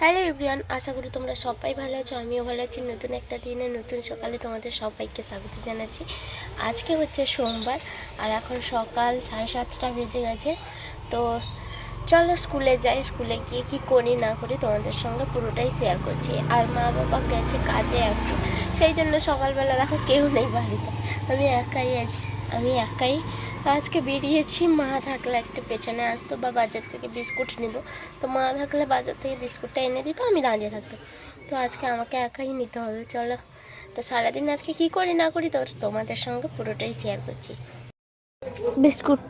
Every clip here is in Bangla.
হ্যালো এভরিওয়ান, আশা করি তোমরা সবাই ভালো আছো, আমিও ভালো আছি। নতুন একটা দিনে, নতুন সকালে তোমাদের সবাইকে স্বাগত জানাচ্ছি। আজকে হচ্ছে সোমবার, আর এখন সকাল সাড়ে সাতটা বেজে গেছে। তো চলো স্কুলে যাই, স্কুলে গিয়ে কি করি, না করি তোমাদের সঙ্গে পুরোটাই শেয়ার করছি। আর মা বাবা গেছে কাজে একটু সেই জন্য সকালবেলা দেখো কেউ নেই বাড়িতে। আমি একাই আছি, আমি একাই আজকে বেরিয়েছি মা থাকলে একটু পেছনে আসতো বা বাজার থেকে বিস্কুট নিব তো মা থাকলে বাজার থেকে বিস্কুটটা এনে দিত আমি দাঁড়িয়ে থাকতাম। তো আজকে আমাকে একাই নিতে হবে চলো। তো সারাদিন আজকে কি করি না করি তো তোমাদের সঙ্গে পুরোটাই শেয়ার করছি। বিস্কুট।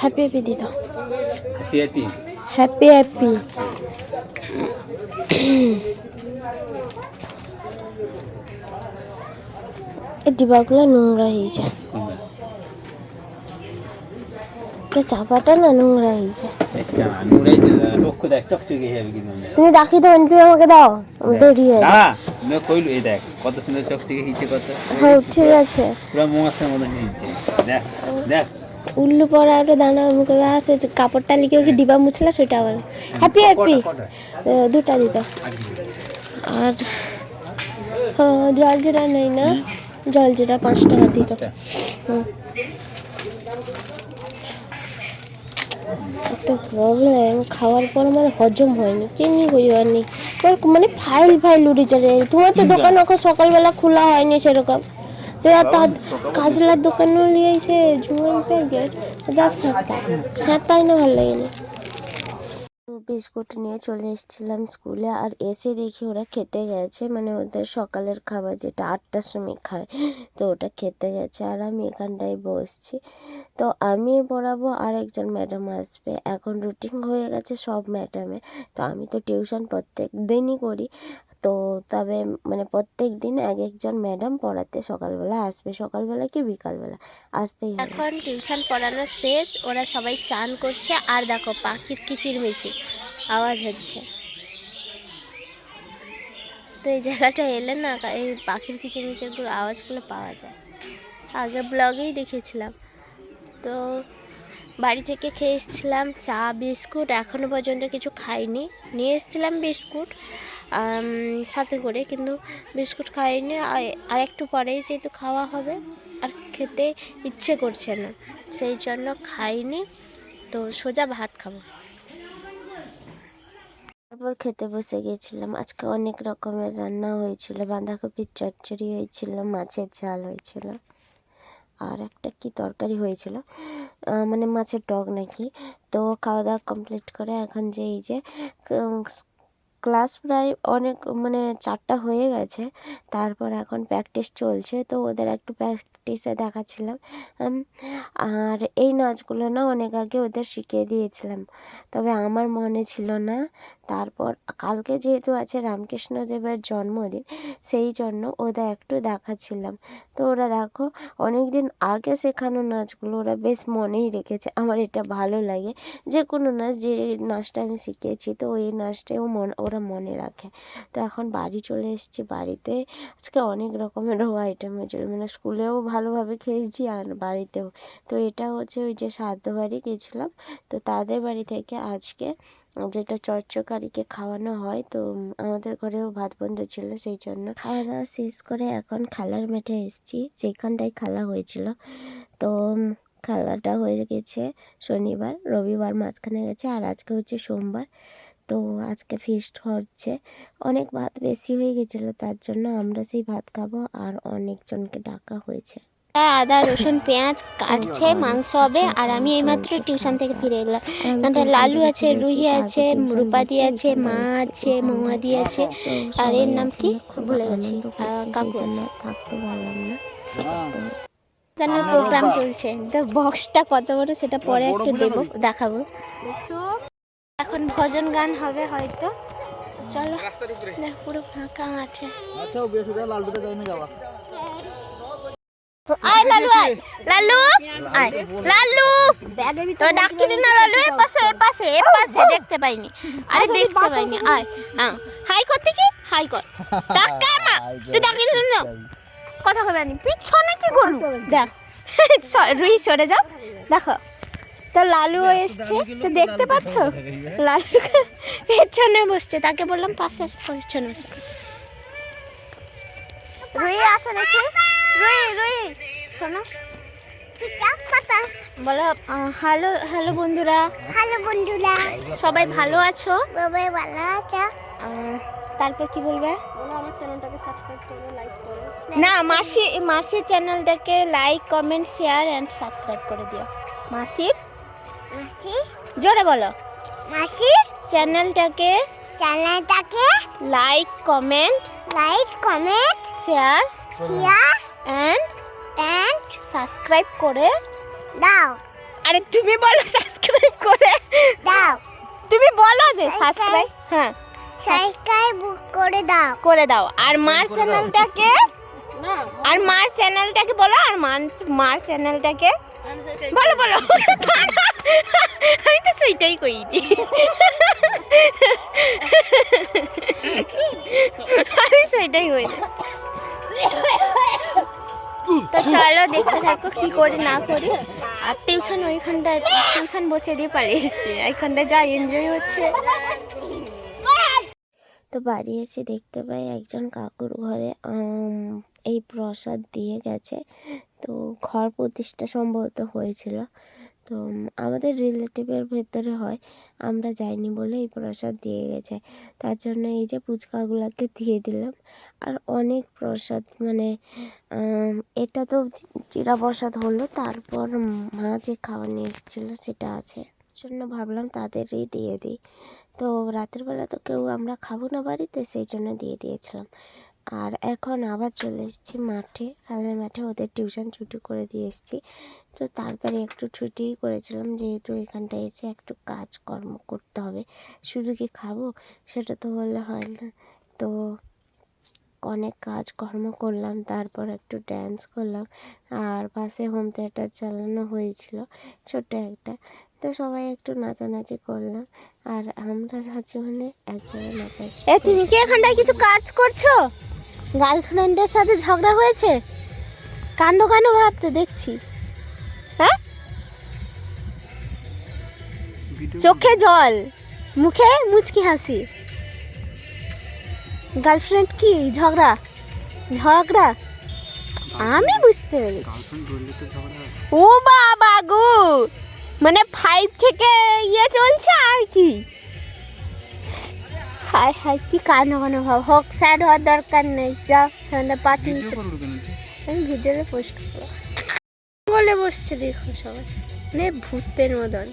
হ্যাপি হ্যাপি দিত হাতি হাতি হ্যাপি হ্যাপি এই ডিবাগুলো নোংরা হয়েছে এটা চাপাটা না নোংরা হবে কিন্তু তুমি ডাকি দাও তুমি আমাকে দাও আমি দৌড়িয়ে যাই। দাঁড়া আমি কইলু এই দেখ কত সুন্দর চকচকে হিচে কত হ্যাঁ ঠিক আছে। পুরো মশার মতন হিচে দেখ দেখ। উল্লু পড়া ওটা দানা আমি আসে কাপড়টা লিখে ওকে ডিবা মুছলা সেটা আবার হ্যাপি হ্যাপি দুটা দিত। আর হ্যাঁ, জল জিরা নেই না? জল জিরা পাঁচ টাকা দিত। একটা প্রবলেম খাওয়ার পর মানে হজম হয়নি কেমনি হইবার নেই? মানে ফাইল ফাইল উঠে চলে তোমার তো দোকান ওকে সকালবেলা খোলা হয়নি সেরকম। তার কাজলার দোকানও নিয়ে এসে জুয়েল প্যাকেট। দা সাতটা সাতটাই না ভালো লাগেনি। বিস্কুট নিয়ে চলে এসেছিলাম স্কুলে আর এসে দেখি ওরা খেতে গেছে। মানে ওদের সকালের খাবার যেটা আটটার সময় খায়, তো ওটা খেতে গেছে। আর আমি এখানটায় বসছি। তো আমি পড়াবো আর একজন ম্যাডাম আসবে। এখন রুটিন হয়ে গেছে সব ম্যাডামে তো আমি তো টিউশন প্রত্যেক দিনই করি। তো তবে মানে প্রত্যেক দিন এক একজন ম্যাডাম পড়াতে সকালবেলা আসবে। সকালবেলা কি বিকালবেলা? আসতেই এখন টিউশন পড়ানো শেষ, ওরা সবাই চান করছে, আর দেখো পাখির কিচির মিচির আওয়াজ হচ্ছে। তো এই জায়গাটা এলে না, এই পাখির কিচির মিচিরগুলো আওয়াজগুলো পাওয়া যায়। আগে ব্লগেই দেখেছিলাম তো বাড়ি থেকে খেয়ে এসেছিলাম চা, বিস্কুট এখনও পর্যন্ত কিছু খাইনি। নিয়ে এসেছিলাম বিস্কুট। সাথে করে কিন্তু বিস্কুট খাইনি। আর- একটু পরেই যেহেতু খাওয়া হবে, আর খেতে ইচ্ছে করছে না, সেই জন্য খাইনি। তো সোজা ভাত খাব। তারপর খেতে বসে গেছিলাম। আজকে অনেক রকমের রান্না হয়েছিল। বাঁধাকপির চচ্চড়ি হয়েছিল, মাছের ঝাল হয়েছিল, আর একটা কি তরকারি হয়েছিল। মানে মাছের টক নাকি। তো খাওয়া দাওয়া কমপ্লিট করে এখন যে এই যে ক্লাস প্রায় অনেক মানে চারটা হয়ে গেছে। তারপর এখন প্র্যাকটিস চলছে। তো ওদের একটু প্র্যাকটিসে দেখাচ্ছিলাম। আর এই নাচগুলো না অনেক আগে ওদের শিখিয়ে দিয়েছিলাম। তবে আমার মনে ছিল না। তারপর কালকে যেহেতু আছে রামকৃষ্ণ দেবের জন্মদিন, সেই জন্য ওদের একটু দেখাচ্ছিলাম। তো ওরা দেখো অনেক দিন আগে শেখানো নাচগুলো ওরা বেশ মনেই রেখেছে। আমার এটা ভালো লাগে। যে কোনো নাচ, যে নাচটা আমি শিখেছি তো ওই নাচটাও মন, ওরা মনে রাখে। তো এখন বাড়ি চলে এসেছি বাড়িতে। আজকে অনেক রকমেরও আইটেম হয়েছিল। মানে স্কুলেও ভালোভাবে খেয়েছি আর বাড়িতেও। তো এটা হচ্ছে ওই যে সাধ্য বাড়ি গেছিলাম। তো তাদের বাড়ি থেকে আজকে যেটা চর্চকারীকে খাওয়ানো হয়, তো আমাদের ঘরেও ভাত বন্ধ ছিল, সেই জন্য খাওয়া দাওয়া শেষ করে এখন খেলার মাঠে এসেছি, যেখানটায় খেলা হয়েছিল। তো খেলাটা হয়ে গেছে শনিবার, রবিবার মাঝখানে গেছে, আর আজকে হচ্ছে সোমবার। তো আজকে ফিস্ট হচ্ছে। অনেক ভাত বেশি হয়ে গেছিল তার জন্য আমরা সেই ভাত খাব আর অনেকজনকে ডাকা হয়েছে। আদা রসুন পেঁয়াজ কাটছে মাংস হবে আর আমি এইমাত্র টিউশন থেকে ফিরে এলাম। এখানটা লালু আছে রুহি আছে রূপাদি আছে মা আছে মৌয়াদি আছে। আর এর নাম কি? ভুলে গেছি। কাকু থাকতে পারলাম না। জানার প্রোগ্রাম চলছে। তো বক্সটা কত বড় সেটা পরে একটু দেবো দেখাবো। এখন ভজন গান হবে হয়তো। চলো পুরো ফাঁকা মাঠে। আচ্ছা বেশি লালটুতে যাই না যাওয়া। আয় লালু আয়। লালু আয়। লালু তো ডাকি দিন না লালু এ পাশে এ পাশে এ পাশে দেখতে পাইনি। আরে দেখতে পাইনি আয়। আহ, হাই করতে কি হাই কর। ডাকা মা তুই ডাকি দিন না কথা কবে আনি পিছনে কি করলু? দেখ স- রুহি সরে যাও। দেখো তো লালুও এসছে। তো দেখতে পাচ্ছ? লালু পেছনে বসছে। তাকে বললাম পাশে আসতে পেছনে বসে। রুই আসে নাকি? রুই রুই। শোনো। বলো হ্যালো হ্যালো বন্ধুরা। হ্যালো বন্ধুরা। সবাই ভালো আছো? সবাই ভালো আছো? তারপর কি বলবে? আমার চ্যানেলটাকে সাবস্ক্রাইব করো লাইক করো। না মাসি মাসির চ্যানেলটাকে like comment share and subscribe করে দিও। মাসির? মাসি। জোরে বলো। মাসির চ্যানেলটাকে চ্যানেলটাকে like comment like comment share share and and subscribe করে দাও। আরে তুমি বলো সাবস্ক্রাইব করে। দাও। তুমি বলো যে সাবস্ক্রাইব হ্যাঁ। সাবস্ক্রাইব করে দাও। করে দাও। আর মার চ্যানেলটাকে আর মার চ্যানেলটাকে বলো আর মার চ্যানেলটাকে বলো বলো। আমি তো সেইটাই কইছি আমি সেইটাই কইছি তো চলো দেখতে থাকো কি করি না করি আর টিউশন ওইখানটায় টিউশন বসে দিয়ে পালিয়ে এসছি এইখানটা যা এনজয় হচ্ছে তো বাড়ি এসে দেখতে পাই একজন কাকুর ঘরে এই প্রসাদ দিয়ে গেছে। তো ঘর প্রতিষ্ঠা সম্ভবত হয়েছিল। তো আমাদের রিলেটিভের ভেতরে হয়, আমরা যাইনি বলে এই প্রসাদ দিয়ে গেছে। তার জন্য এই যে ফুচকাগুলোকে দিয়ে দিলাম। আর অনেক প্রসাদ মানে এটা তো চিরা প্রসাদ হলো, তারপর মা যে খাওয়া নিয়ে এসেছিল সেটা আছে। জন্য ভাবলাম তাদেরই দিয়ে দিই। তো রাতের বেলা তো কেউ আমরা খাব না বাড়িতে, সেই জন্য দিয়ে দিয়েছিলাম। আর এখন আবার চলে এসেছি মাঠে। খেলার মাঠে ওদের টিউশন ছুটি করে দিয়ে এসেছি। তো তাড়াতাড়ি একটু ছুটিই করেছিলাম, যেহেতু এখানটায় এসে একটু কাজকর্ম করতে হবে। শুধু কি খাব? সেটা তো বললে হয় না। তো অনেক কাজকর্ম করলাম, তারপর একটু ড্যান্স করলাম। আর পাশে হোম থিয়েটার চালানো হয়েছিল, ছোট্ট একটা। তো সবাই একটু নাচানাচি করলাম। আর আমরা যাচ্ছি মানে এক জায়গায় নাচাচ্ছি তুমি কি এখানটায় কিছু কাজ করছ? গার্লফ্রেন্ডের সাথে ঝগড়া হয়েছে? কান্দো কান্দো ভাবতে দেখছি। হ্যাঁ? চোখে জল মুখে মুচকি হাসি। গার্লফ্রেন্ড কি ঝগড়া? ঝগড়া? আমি বুঝতে পেরেছি। ও বাবা গো! মানে ফাইভ থেকে ইয়ে চলছে আর কি? হায় হায় কি কান কানো ভাব। হোক স্যাড হওয়ার দরকার নেই যা পাঠিয়ে পার্টি আমি ভিডিওতে পোস্ট করব বলে বসছে দেখো সবাই। নে ভূতের মতন।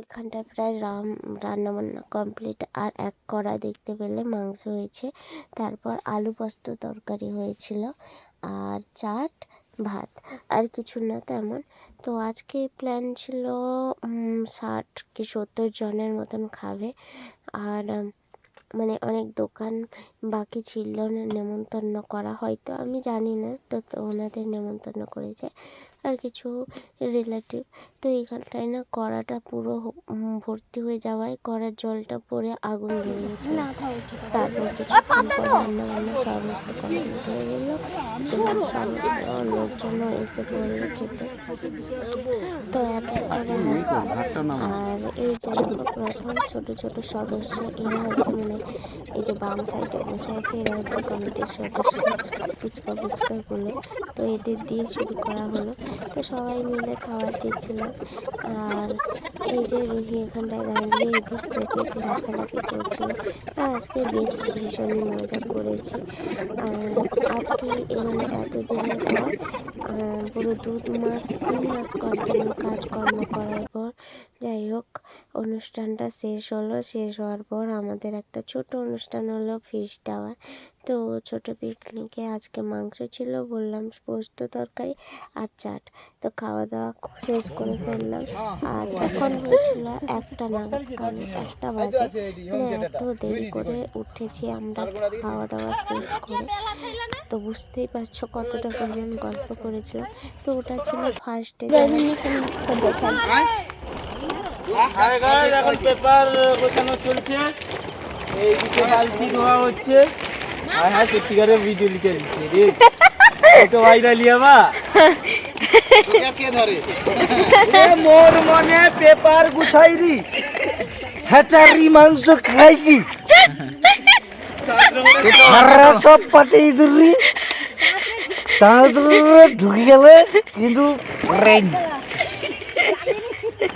এখানটায় প্রায় রাম রান্না বান্না কমপ্লিট আর এক কড়া দেখতে পেলে মাংস হয়েছে। তারপর আলু পোস্ত তরকারি হয়েছিল আর চাট, ভাত আর কিছু না তেমন। তো আজকে প্ল্যান ছিল ষাট কি সত্তর জনের মতন খাবে। আর মানে অনেক দোকান বাকি ছিল, না, নেমন্তন্ন করা। হয়তো আমি জানি না, তো ওনাদের নেমন্তন্ন করেছে। আর কিছু রিলেটিভ তো এইখানটায় না কড়াটা পুরো ভর্তি হয়ে যাওয়ায় কড়ার জলটা পরে আগুন ধরে গেছিল তারপর কিছুক্ষণ পর রান্না বান্না সমস্ত কমপ্লিট হয়ে গেল। সমস্ত এসে পড়ল খেতে তো এক এক করে আসছে। আর এই যে প্রথম ছোট ছোট সদস্য এরা হচ্ছে মানে এই যে বাম সাইডে বসে আছে এরা হচ্ছে কমিটির সদস্য। ফুচকা ফুচকাগুলো তো এদের দিয়ে শুরু করা হলো। তো সবাই মিলে খাবার দিচ্ছিল। আর এই যে রুহি এখানটায় দাঁড়িয়ে এদিক সেদিক লাফালাফি করছিল। আজকে বেশ ভীষণই মজা করেছি। আর আজকে এমন মানে এতদিনের পর পুরো দু মাস, তিন মাস কন্টিনিউ কাজকর্ম করার অনুষ্ঠানটা শেষ হলো। শেষ হওয়ার পর আমাদের একটা ছোট অনুষ্ঠান হলো ফিশ টাওয়ার তো ছোট পিকনিকে আজকে মাংস ছিল বললাম পোস্ত তরকারি আর চাট। তো খাওয়া দাওয়া শেষ করে ফেললাম। আর তখন হয়েছিল একটা নাগাদ একটা বাজে। মানে এত দেরি করে উঠেছি আমরা খাওয়া দাওয়া শেষ করে। তো বুঝতেই পারছ কতটা পরিমাণ গল্প করেছিলাম। তো ওটা ছিল ফার্স্টে হ্যাঁ, এখন পেপার বোঝানো চলছে। এইদিকে বালতি ধোয়া হচ্ছে। আর হ্যাঁ সত্যিকারে ভিডিও চলছে রে। তো ভাইরালি আমা। কে মোর মনে পেপার গুছাইরি হেচারি মাংস সব তাহলে ঢুকে গেলে কিন্তু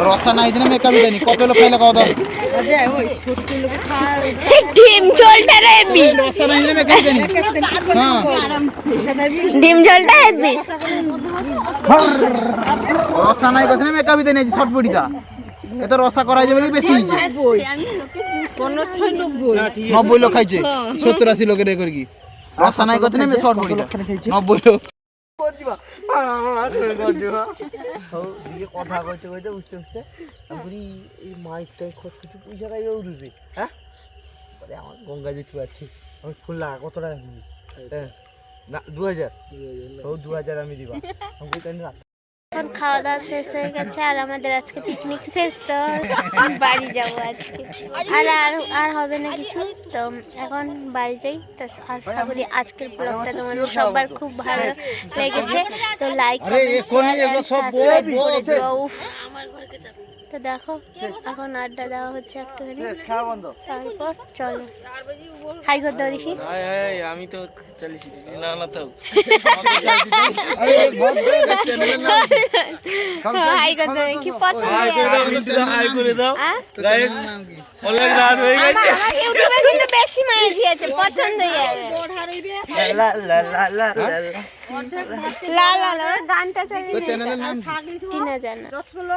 রসা নাই দিনে মেকাবি দেনি কত লোক খাইলে কত ডিম ঝোলটা রে রসা নাই দিনে মেকাবি দেনি হ্যাঁ। ডিম ঝোলটা হেবি রসা নাই কথা মেকাবি দেনি শর্ট বডিটা এত রসা করা যাবে বলে বেশি নব্বই লোক খাইছে সত্তর আশি লোকের এ করে কি? রসা নাই কথা নেই শর্ট কথা কইতে কইতে উঠতে উঠতে বুড়ি এই মাইকটাই খোঁজ কিছু পয়সা গাইবে উঠবে হ্যাঁ আমার গঙ্গা যেটু আছে। আমি ফুল লাগা কত টাকা হ্যাঁ। না দু হাজার। দু হাজার আমি দিবা। আমি এখন খাওয়া দাওয়া শেষ হয়ে গেছে আর আমাদের আজকে পিকনিক শেষ তো বাড়ি যাব আজকে। আর আর আর হবে না কিছু তো এখন বাড়ি যাই। তো আশা করি আজকের ব্লগটা তোমাদের সবার খুব ভালো লেগেছে। তো লাইক তো দেখো এখন আড্ডা দেওয়া হচ্ছে একটুখানি। তারপর চলো। হাই করতে দেখি। আমি তো চলিছি না না তো হাই করতে দেখি পছন্দ হাই করে দাও গাইস অনেক রাত হয়ে গেছে। ইউটিউবে কিন্তু বেশি মায়া দিয়েছে পছন্দ হয়েছে লা লা লা গানটা চালিয়ে টিনা জানা। যতগুলো